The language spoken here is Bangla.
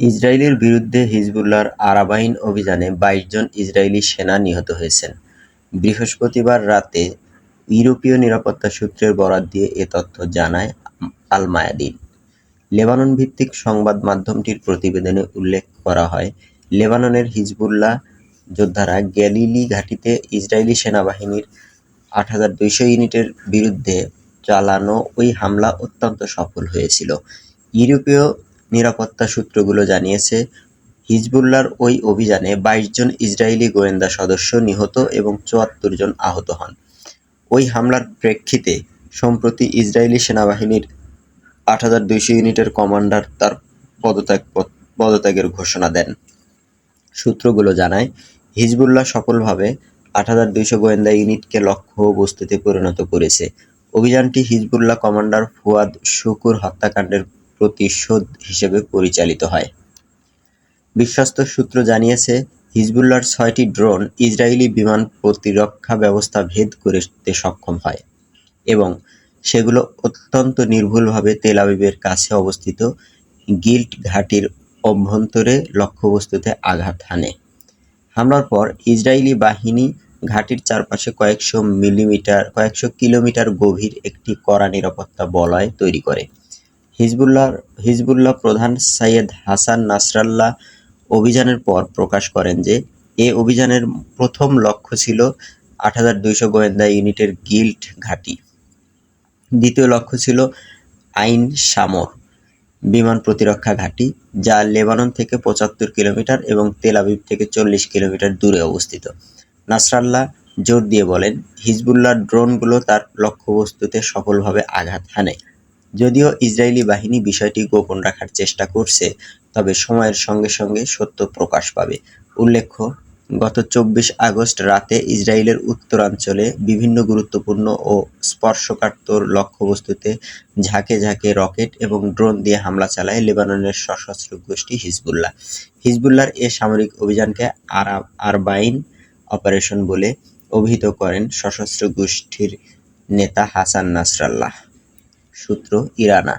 ইসরায়েলের বিরুদ্ধে হিজবুল্লাহর আরাবাইন অভিযানে বাইশ জন ইসরায়েলি সেনা নিহত হয়েছেন। বৃহস্পতিবার রাতে ইউরোপীয় নিরাপত্তা সূত্রের বরাত দিয়ে এ তথ্য জানায় আল মায়াদিন। লেবানন ভিত্তিক সংবাদ মাধ্যমটির প্রতিবেদনে উল্লেখ করা হয়, লেবাননের হিজবুল্লাহ যোদ্ধারা গ্যালিলি ঘাঁটিতে ইসরায়েলি সেনাবাহিনীর আট হাজার দুইশো ইউনিটের বিরুদ্ধে চালানো ওই হামলা অত্যন্ত সফল হয়েছিল। ইউরোপীয় নিরাপত্তা সূত্রগুলো জানিয়েছে, হিজবুল্লাহর ওই অভিযানে বাইশ জন ইসরায়েলি গোয়েন্দা সদস্য নিহত এবং চুয়াত্তর জন আহত হন। ওই হামলার প্রেক্ষিতে সম্প্রতি ইসরায়েলি সেনাবাহিনীর আট হাজার দুইশ ইউনিটের কমান্ডার তার পদত্যাগ পদত্যাগের ঘোষণা দেন। সূত্রগুলো জানায়, হিজবুল্লাহ সফলভাবে আট হাজার দুইশো গোয়েন্দা ইউনিটকে লক্ষ্য বস্তুতে পরিণত করেছে। অভিযানটি হিজবুল্লাহ কমান্ডার ফুয়াদ শুকুর হত্যাকাণ্ডের প্রতিশোধ হিসেবে পরিচালিত হয়। বিশ্বস্ত সূত্র জানিয়েছে, হিজবুল্লাহর ছয়টি ড্রোন ইসরায়েলি বিমান প্রতিরক্ষা ব্যবস্থা ভেদ করতে সক্ষম হয় এবং সেগুলো অত্যন্ত নির্ভুলভাবে তেল আবিবের কাছে অবস্থিত গিল্ট ঘাঁটির অভ্যন্তরে লক্ষ্যবস্তুতে আঘাত হানে। হামলার পর ইসরায়েলি বাহিনী ঘাঁটির চারপাশে কয়েকশো মিলিমিটার কয়েকশো কিলোমিটার গভীর একটি কড়া নিরাপত্তা বলয় তৈরি করে। হিজবুল্লাহর হিজবুল্লাহ প্রধান সৈয়দ হাসান নাসরাল্লাহ অভিযানের পর প্রকাশ করেন যে, এ অভিযানের প্রথম লক্ষ্য ছিল আট হাজার দুইশো গোয়েন্দা ইউনিটের গিল্ট ঘাঁটি। দ্বিতীয় লক্ষ্য ছিল আইন সামর বিমান প্রতিরক্ষা ঘাঁটি, যা লেবানন থেকে পঁচাত্তর কিলোমিটার এবং তেল আবিব থেকে চল্লিশ কিলোমিটার দূরে অবস্থিত। নাসরাল্লাহ জোর দিয়ে বলেন, হিজবুল্লাহর ড্রোনগুলো তার লক্ষ্যবস্তুতে সফলভাবে আঘাত হানে। যদিও ইসরায়েলি বাহিনী বিষয়টি গোপন রাখার চেষ্টা করছে, তবে সময়ের সঙ্গে সঙ্গে সত্য প্রকাশ পাবে। উল্লেখ্য, গত চব্বিশ আগস্ট রাতে ইসরায়েলের উত্তরাঞ্চলে বিভিন্ন গুরুত্বপূর্ণ ও স্পর্শকাতর লক্ষ্যবস্তুতে ঝাঁকে ঝাঁকে রকেট এবং ড্রোন দিয়ে হামলা চালায় লেবাননের সশস্ত্র গোষ্ঠী হিজবুল্লাহ। হিজবুল্লাহর এ সামরিক অভিযানকে আরবাইন অপারেশন বলে অভিহিত করেন সশস্ত্র গোষ্ঠীর নেতা হাসান নাসরাল্লাহ। সূত্র ইরানা।